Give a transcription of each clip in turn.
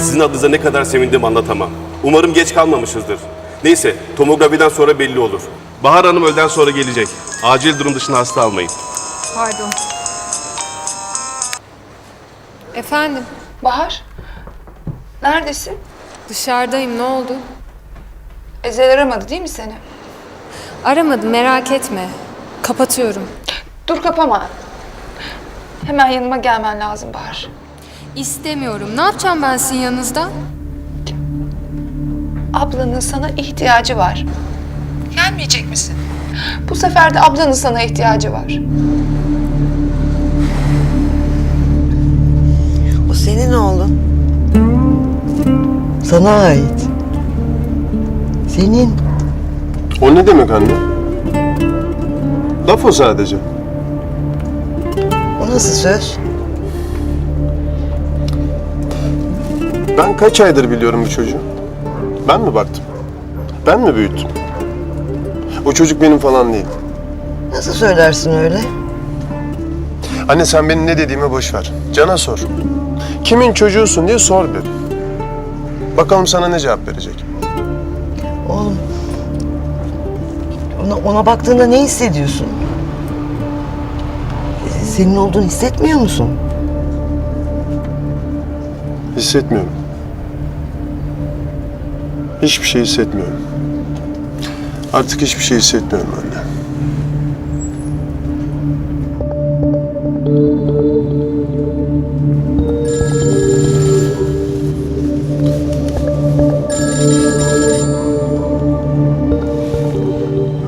Sizin adınıza ne kadar sevindim anlatamam. Umarım geç kalmamışızdır. Neyse, tomografiden sonra belli olur. Bahar Hanım öğleden sonra gelecek. Acil durum dışında hasta almayın. Pardon. Efendim, Bahar, neredesin? dışarıdayım. Ne oldu? Ezel aramadı değil mi seni? Aramadım, merak etme. Kapatıyorum. Dur kapama. Hemen yanıma gelmen lazım Bahar. İstemiyorum. Ne yapacağım ben sizin yanınızda? Ablanın sana ihtiyacı var. Gelmeyecek misin? Bu sefer de ablanın sana ihtiyacı var. O senin oğlun. Sana ait. Senin. O ne demek anne? Laf o sadece. O nasıl söz? Ben kaç aydır biliyorum bu çocuğu? Ben mi baktım? Ben mi büyüttüm? O çocuk benim falan değil. Nasıl söylersin öyle? Anne sen benim ne dediğime boş ver. Can'a sor. Kimin çocuğusun diye sor bir. Bakalım sana ne cevap verecek. Oğlum. Ona, ona baktığında ne hissediyorsun? Senin olduğunu hissetmiyor musun? Hissetmiyorum. Hiçbir şey hissetmiyorum. Artık hiçbir şey hissetmiyorum anne.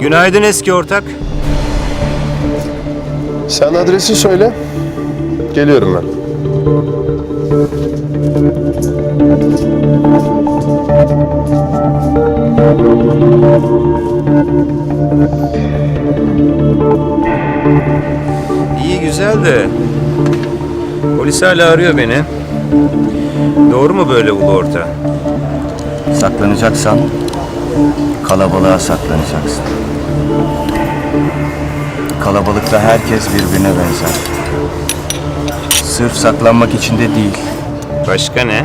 Günaydın eski ortak. Sen adresi söyle. Geliyorum ben. Güzel de polis hala arıyor beni. Doğru mu böyle ulu orta? Saklanacaksan kalabalığa saklanacaksın. Kalabalıkta herkes birbirine benzer. Sırf saklanmak için de değil. Başka ne?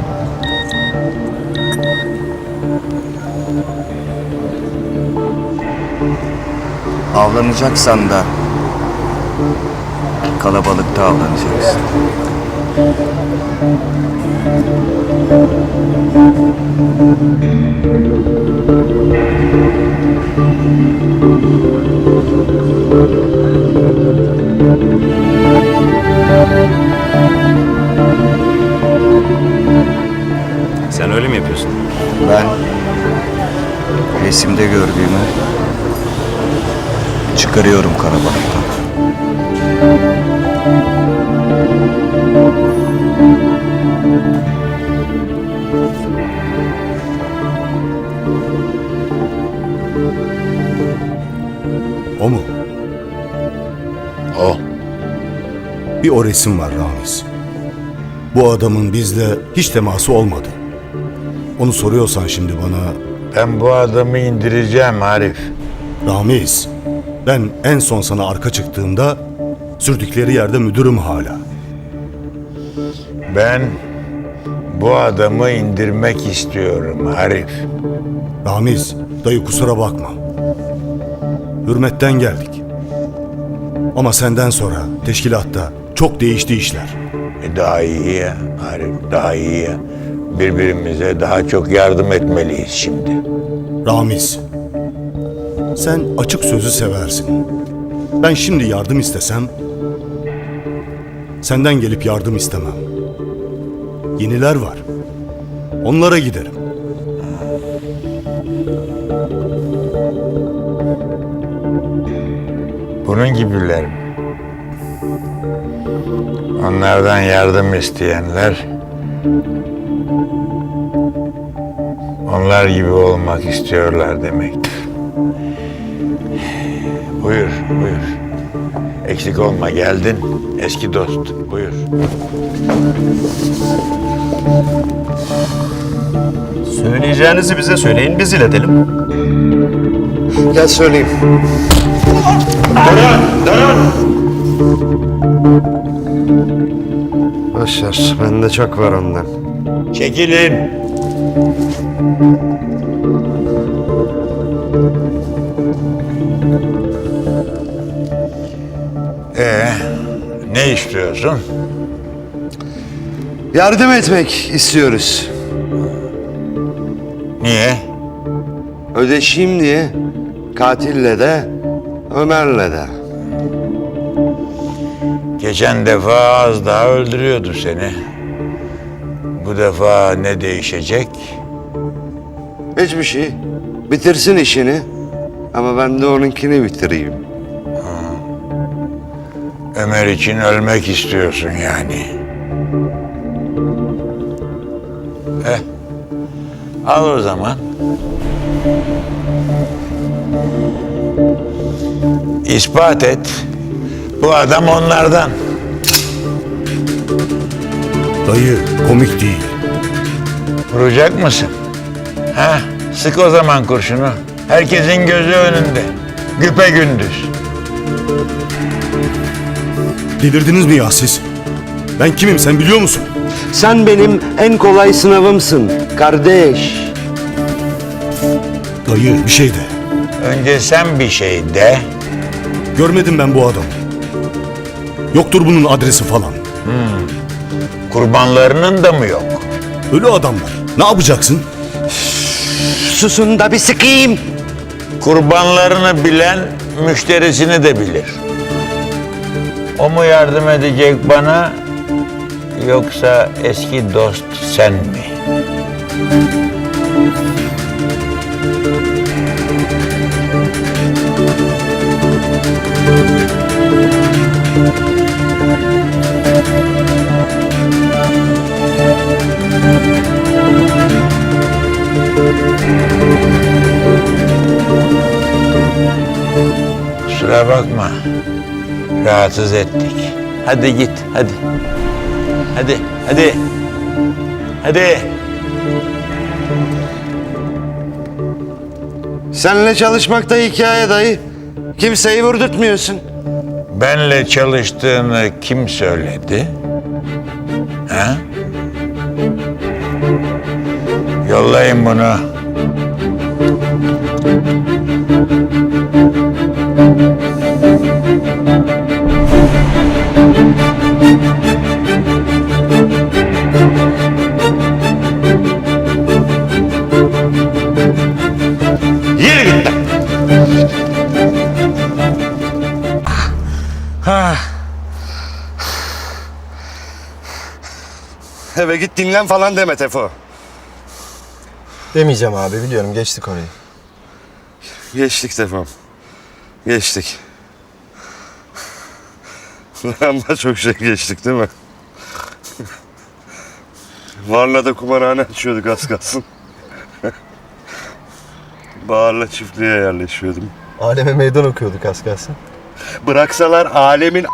Avlanacaksan da kalabalıkta avlanacaksın. Sen öyle mi yapıyorsun? Ben resimde gördüğümü çıkarıyorum kalabalıktan. Bir o resim var Ramiz. Bu adamın bizle hiç teması olmadı. Onu soruyorsan şimdi bana Ben bu adamı indireceğim Arif. Ramiz, ben en son sana arka çıktığımda sürdükleri yerde müdürüm hala. Ben bu adamı indirmek istiyorum Arif. Ramiz, dayı kusura bakma. Hürmetten geldik. Ama senden sonra teşkilatta çok değişti işler. E daha iyi ya Arif, daha iyi ya. Birbirimize daha çok yardım etmeliyiz şimdi. Ramiz, sen açık sözü seversin. Ben şimdi yardım istesem, senden gelip yardım istemem. Yeniler var. Onlara giderim. Bunun gibiler mi? Onlardan yardım isteyenler onlar gibi olmak istiyorlar demektir. Buyur, buyur. Eksik olma geldin. Eski dost. Buyur. Söyleyeceğinizi bize söyleyin, biz iletelim. Gel söyleyeyim. Boşver, bende çok var ondan. Çekilin. Ee, ne istiyorsun? Yardım etmek istiyoruz. Niye? Ödeşeyim diye katille de Ömer'le de. Geçen defa az daha öldürüyordu seni. Bu defa ne değişecek? Hiçbir şey. Bitirsin işini. Ama ben de onunkini bitireyim. Ömer için ölmek istiyorsun yani. Eh, al o zaman. İspat et. Bu adam onlardan. Dayı komik değil. Vuracak mısın? Ha, sık o zaman kurşunu. Herkesin gözü önünde. Güpe gündüz. Delirdiniz mi ya siz? Ben kimim sen biliyor musun? Sen benim en kolay sınavımsın kardeş. Dayı bir şey de. Önce sen bir şey de. Görmedim ben bu adamı. Yoktur bunun adresi falan. Kurbanlarının da mı yok? Ölü adamlar. Ne yapacaksın? Susun da bir sıkayım. Kurbanlarını bilen müşterisini de bilir. O mu yardım edecek bana yoksa eski dost sen mi? Kusura bakma. Rahatsız ettik. Hadi git, hadi. Hadi, hadi. Hadi. Seninle çalışmakta hikaye dayı. Kimseyi vurdurtmuyorsun. Benle çalıştığını kim söyledi? Ha? Yollayın bunu. Eve git dinlen falan deme Tefo. Demeyeceğim abi biliyorum geçtik orayı. Geçtik Tefo. Geçtik. Ama çok şey geçtik değil mi? Varla'da kumarhane açıyorduk az kalsın. Bahar'la çiftliğe yerleşiyordum. Aleme meydan okuyorduk az kalsın. Bıraksalar alemin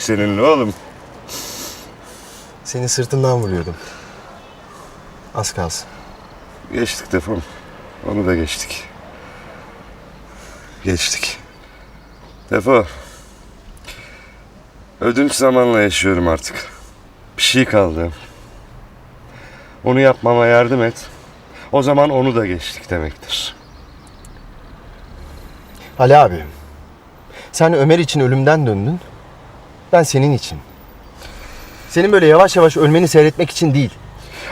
seninle oğlum. Seni sırtından vuruyordum. Az kalsın. Geçtik Tefo. Onu da geçtik. Geçtik. Tefo. Ödünç zamanla yaşıyorum artık. Bir şey kaldı. Onu yapmama yardım et. O zaman onu da geçtik demektir. Ali abi. Sen Ömer için ölümden döndün. Ben senin için. Senin böyle yavaş yavaş ölmeni seyretmek için değil.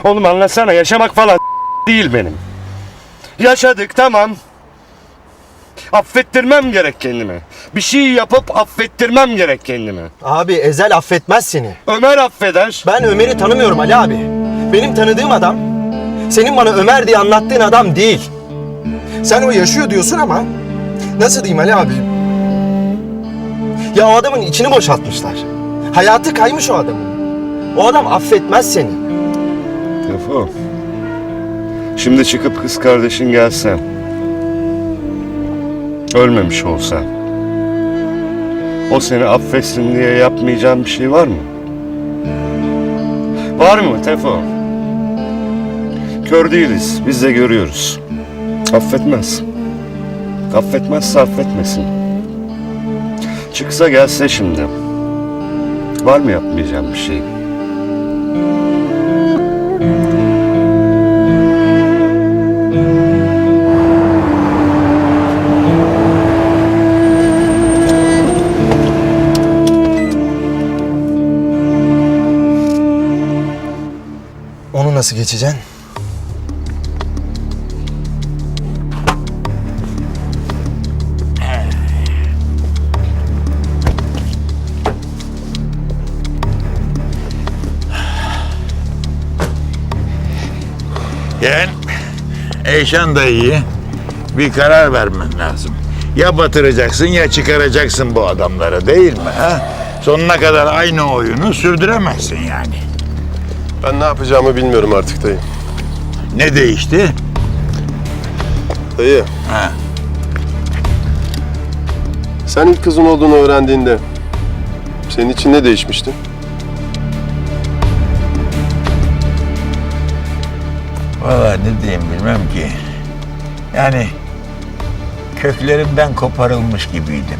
Oğlum anlatsana yaşamak falan değil benim. Yaşadık tamam. Affettirmem gerek kendime. Bir şey yapıp affettirmem gerek kendime. Abi Ezel affetmez seni. Ömer affeder. Ben Ömer'i tanımıyorum Ali abi. Benim tanıdığım adam senin bana Ömer diye anlattığın adam değil. Sen o yaşıyor diyorsun ama nasıl diyeyim Ali abi? Ya o adamın içini boşaltmışlar. Hayatı kaymış o adamın. O adam affetmez seni. Tefo. Şimdi çıkıp kız kardeşin gelse. Ölmemiş olsa. O seni affetsin diye yapmayacağın bir şey var mı? Var mı Tefo? Kör değiliz. Biz de görüyoruz. Affetmez. Affetmezse affetmesin. Çıksa gelse şimdi. Var mı yapmayacağım bir şey? Nasıl geçeceksin? Yani Eyşan dayıyı bir karar vermen lazım. Ya batıracaksın ya çıkaracaksın bu adamları değil mi? Ha? Sonuna kadar aynı oyunu sürdüremezsin yani. Ben ne yapacağımı bilmiyorum artık dayı. Ne değişti? Dayı, Ha. sen ilk kızın olduğunu öğrendiğinde senin için ne değişmişti? Vallahi ne diyeyim bilmem ki. Yani köklerimden koparılmış gibiydim.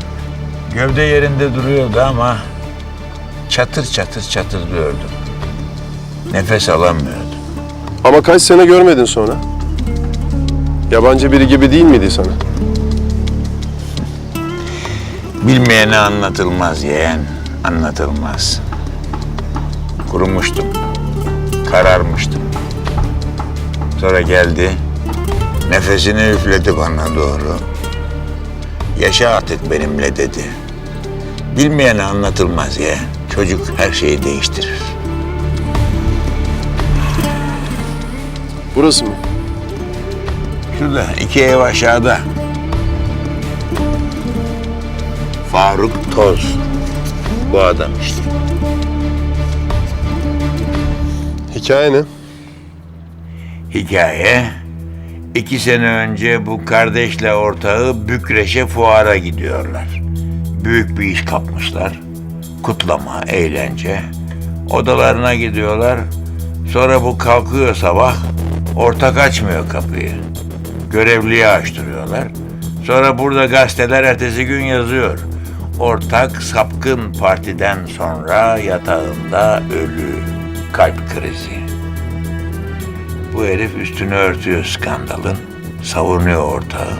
Gövde yerinde duruyordu ama çatır çatır çatırdıyordum. Nefes alamıyordum. Ama kaç sene görmedin sonra? Yabancı biri gibi değil miydi sana? Bilmeyene anlatılmaz yeğen, anlatılmaz. Kurumuştum, kararmıştım. Sonra geldi, nefesini üfledi bana doğru. Yaşa artık benimle dedi. Bilmeyene anlatılmaz yeğen. Çocuk her şeyi değiştirir. Burası mı? Şurada iki ev aşağıda. Faruk Toz. Bu adam işte. Hikaye ne? Hikaye, iki sene önce bu kardeşle ortağı Bükreş'e fuara gidiyorlar. Büyük bir iş kapmışlar. Kutlama, eğlence. Odalarına gidiyorlar. Sonra bu kalkıyor sabah, ortak açmıyor kapıyı. Görevliye açtırıyorlar. Sonra burada gazeteler ertesi gün yazıyor. Ortak sapkın partiden sonra yatağında ölü, kalp krizi. Bu herif üstünü örtüyor skandalın. Savunuyor ortağı.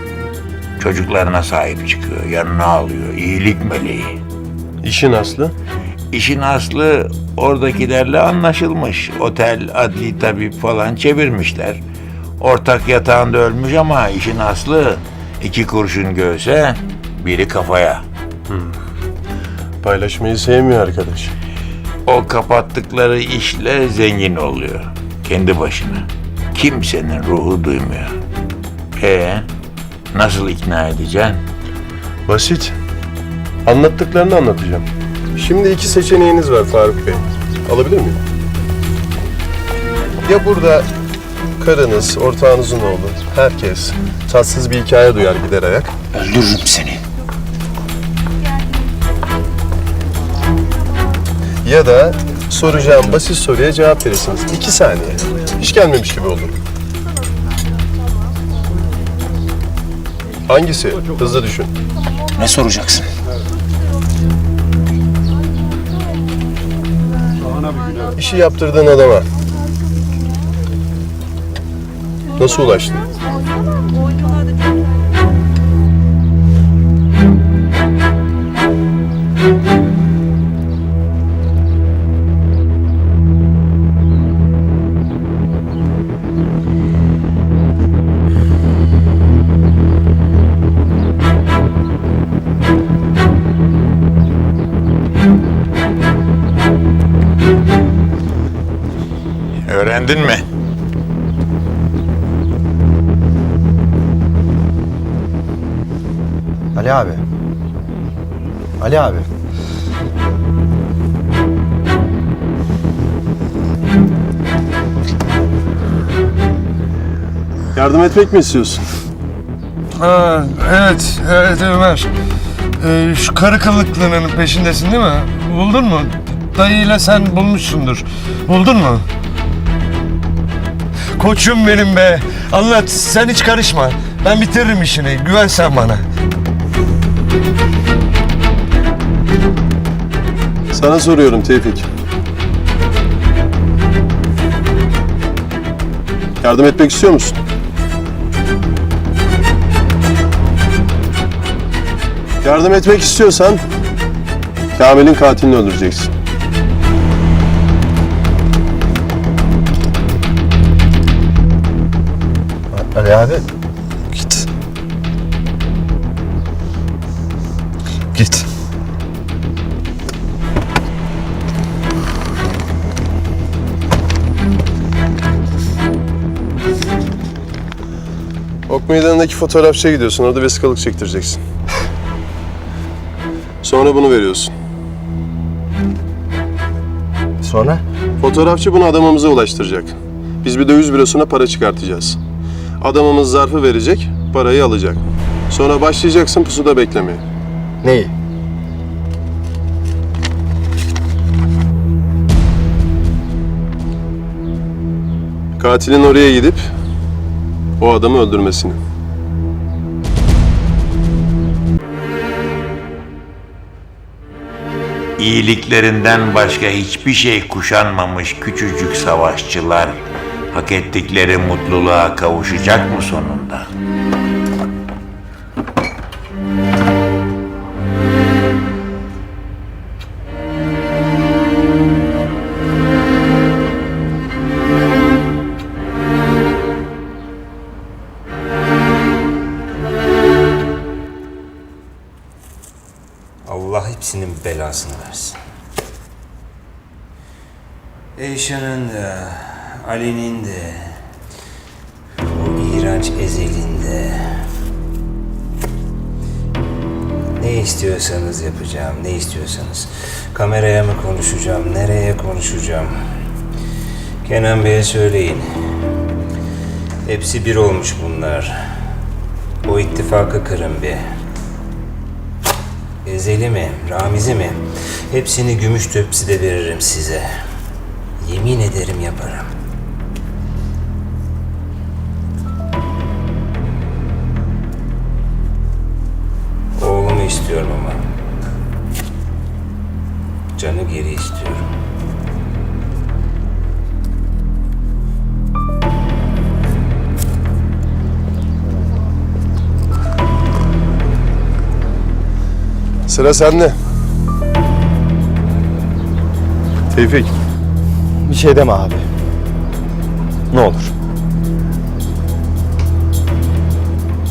Çocuklarına sahip çıkıyor. Yanına alıyor. iyilik meleği. İşin aslı? İşin aslı oradakilerle anlaşılmış. Otel, adli tabip falan çevirmişler. Ortak yatağında ölmüş ama işin aslı iki kurşun göğse, biri kafaya. Paylaşmayı sevmiyor arkadaş. O kapattıkları işle zengin oluyor. Kendi başına. Kimsenin ruhu duymuyor. E nasıl ikna edeceksin? Basit. Anlattıklarını anlatacağım. Şimdi iki seçeneğiniz var Faruk Bey. Alabilir miyim? Ya burada karınız, ortağınızın oğlu, herkes tatsız bir hikaye duyar gider ayak. Öldürürüm seni. Ya da soracağım basit soruya cevap verirsiniz. İki saniye. Hiç gelmemiş gibi olur. Hangisi? Hızlı düşün. Ne soracaksın? İşi yaptırdığın adama. Nasıl ulaştın? Ali abi. Ali abi. Yardım etmek mi istiyorsun? Ha, evet, evet Ömer. Ee, şu karı kılıklının peşindesin değil mi? Buldun mu? Dayıyla sen bulmuşsundur. Buldun mu? Koçum benim be. Anlat, sen hiç karışma. Ben bitiririm işini. Güven sen bana. Sana soruyorum Tevfik. Yardım etmek istiyor musun? Yardım etmek istiyorsan Kamil'in katilini öldüreceksin. Ali abi meydanındaki fotoğrafçıya gidiyorsun. Orada vesikalık çektireceksin. Sonra bunu veriyorsun. Sonra? Fotoğrafçı bunu adamımıza ulaştıracak. Biz bir döviz bürosuna para çıkartacağız. Adamımız zarfı verecek, parayı alacak. Sonra başlayacaksın pusuda beklemeye. Neyi? Katilin oraya gidip o adamı öldürmesini. İyiliklerinden başka hiçbir şey kuşanmamış küçücük savaşçılar hak ettikleri mutluluğa kavuşacak mı sonunda? Eyşan'ın da, Ali'nin de, o iğrenç ezelin de. Ne istiyorsanız yapacağım, ne istiyorsanız. Kameraya mı konuşacağım, nereye konuşacağım? Kenan Bey'e söyleyin. Hepsi bir olmuş bunlar. O ittifakı kırın bir. Ezeli mi, Ramiz'i mi? Hepsini gümüş tepside veririm size. Yemin ederim yaparım. Oğlumu istiyorum ama. Canı geri istiyorum. Sıra sende. Tevfik. Bir şey deme abi. Ne olur.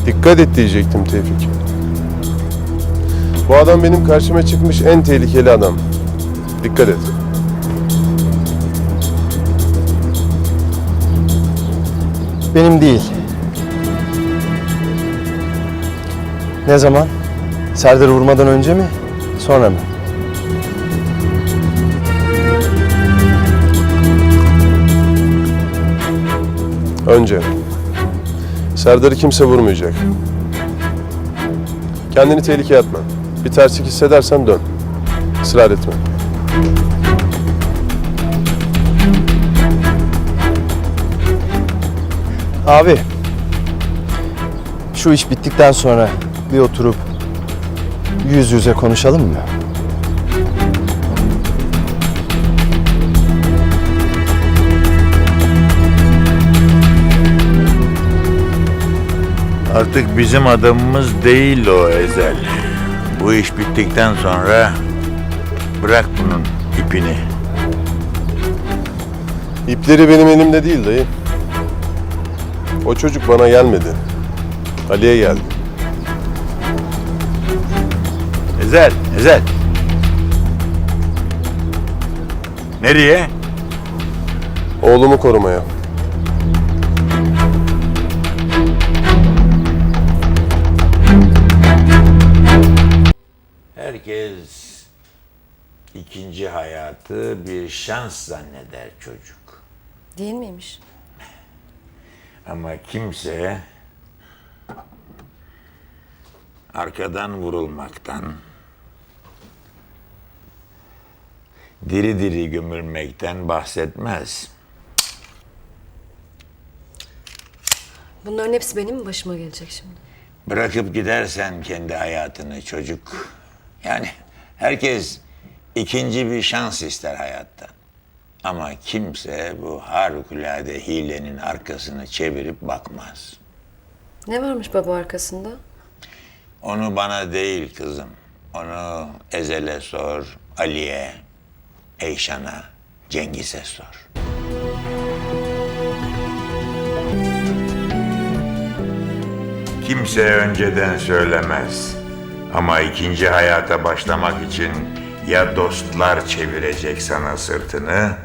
Dikkat et diyecektim Tevfik. Bu adam benim karşıma çıkmış en tehlikeli adam. Dikkat et. Benim değil. Ne zaman? Serdar'ı vurmadan önce mi? Sonra mı? Önce. Serdar'ı kimse vurmayacak. Kendini tehlikeye atma. Bir terslik hissedersen dön. Israr etme. Abi. Şu iş bittikten sonra bir oturup yüz yüze konuşalım mı? Artık bizim adamımız değil o Ezel. Bu iş bittikten sonra bırak bunun ipini. İpleri benim elimde değil dayı. O çocuk bana gelmedi. Ali'ye geldi. Ezel, Ezel. Nereye? Oğlumu korumaya. Herkes ikinci hayatı bir şans zanneder çocuk. Değil miymiş? Ama kimse arkadan vurulmaktan, diri diri gömülmekten bahsetmez. Bunların hepsi benim mi başıma gelecek şimdi? Bırakıp gidersen kendi hayatını çocuk. Yani herkes ikinci bir şans ister hayatta. Ama kimse bu harikulade hilenin arkasını çevirip bakmaz. Ne varmış baba arkasında? Onu bana değil kızım. Onu Ezel'e sor, Ali'ye, Eyşan'a, Cengiz'e sor. kimse önceden söylemez. Ama ikinci hayata başlamak için ya dostlar çevirecek sana sırtını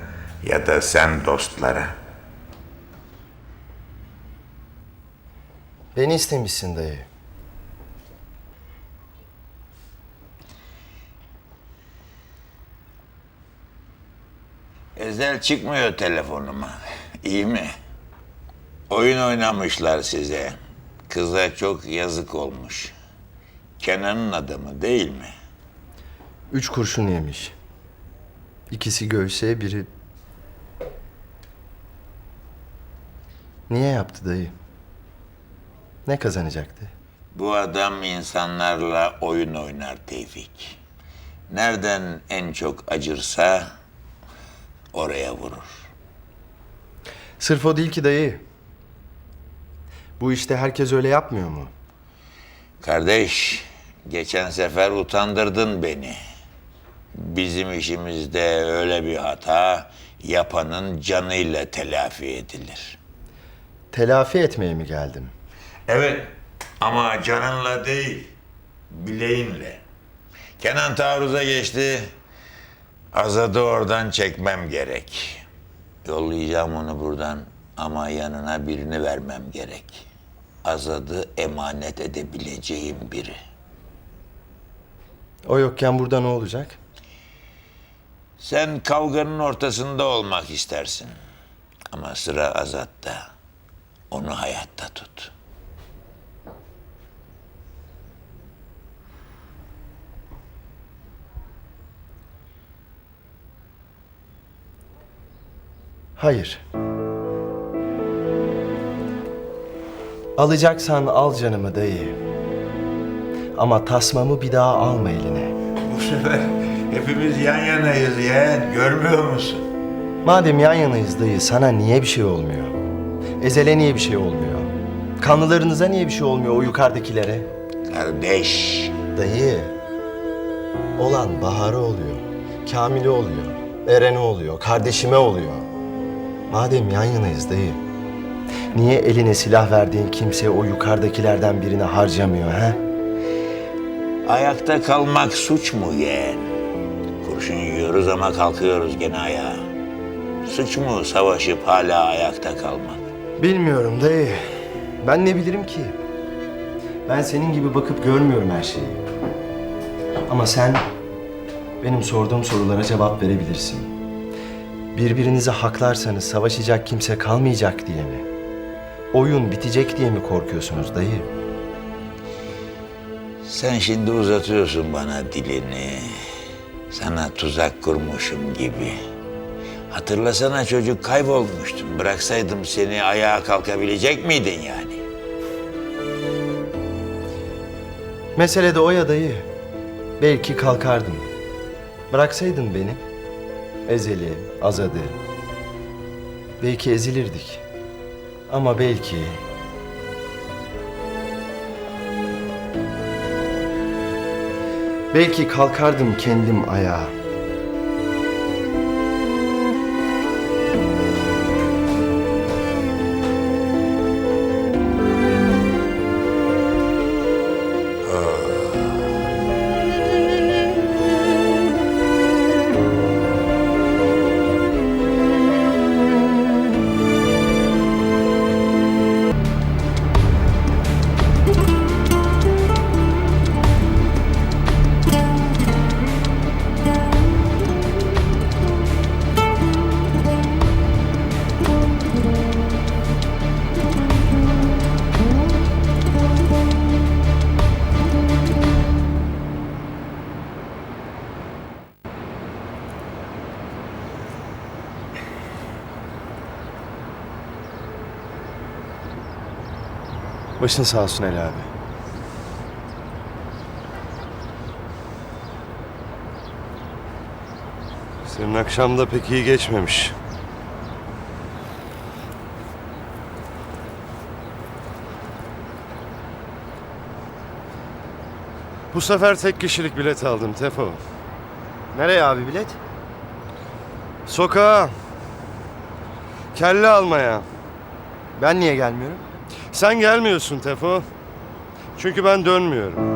ya da sen dostlara. Beni istemişsin dayı. Ezel çıkmıyor telefonuma. İyi mi? Oyun oynamışlar size. Kıza çok yazık olmuş. Kenan'ın adamı değil mi? Üç kurşun yemiş. İkisi göğse, biri... Niye yaptı dayı? Ne kazanacaktı? Bu adam insanlarla oyun oynar Tevfik. Nereden en çok acırsa oraya vurur. Sırf o değil ki dayı. Bu işte herkes öyle yapmıyor mu? Kardeş, geçen sefer utandırdın beni. Bizim işimizde öyle bir hata yapanın canıyla telafi edilir. Telafi etmeye mi geldim? Evet ama canınla değil, bileğinle. Kenan taarruza geçti. Azad'ı oradan çekmem gerek. Yollayacağım onu buradan ama yanına birini vermem gerek. Azad'ı emanet edebileceğim biri. O yokken burada ne olacak? Sen kavganın ortasında olmak istersin. Ama sıra Azat'ta. Onu hayatta tut. Hayır. Alacaksan al canımı dayı. Ama tasmamı bir daha alma eline. Bu sefer hepimiz yan yanayız yeğen. Görmüyor musun? Madem yan yanayız dayı sana niye bir şey olmuyor? Ezel'e niye bir şey olmuyor? Kanlılarınıza niye bir şey olmuyor o yukarıdakilere? Kardeş. Dayı. Olan Bahar'a oluyor. Kamil'e oluyor. Eren'e oluyor. Kardeşime oluyor. Madem yan yanayız dayı. Niye eline silah verdiğin kimse o yukarıdakilerden birini harcamıyor ha? Ayakta kalmak suç mu yeğen? Kurşun yiyoruz ama kalkıyoruz gene ayağa. Suç mu savaşıp hala ayakta kalmak? Bilmiyorum dayı. Ben ne bilirim ki? Ben senin gibi bakıp görmüyorum her şeyi. Ama sen benim sorduğum sorulara cevap verebilirsin. Birbirinizi haklarsanız savaşacak kimse kalmayacak diye mi? Oyun bitecek diye mi korkuyorsunuz dayı? Sen şimdi uzatıyorsun bana dilini. Sana tuzak kurmuşum gibi. Hatırlasana çocuk kaybolmuştun. Bıraksaydım seni ayağa kalkabilecek miydin yani? Mesele de o ya dayı. Belki kalkardım. Bıraksaydın beni. Ezeli, azadı. Belki ezilirdik. Ama belki... Belki kalkardım kendim ayağa. Başın sağ olsun Ali abi. Senin akşam da pek iyi geçmemiş. Bu sefer tek kişilik bilet aldım Tefo. Nereye abi bilet? Sokağa. Kelle almaya. Ben niye gelmiyorum? Sen gelmiyorsun Tefo. Çünkü ben dönmüyorum.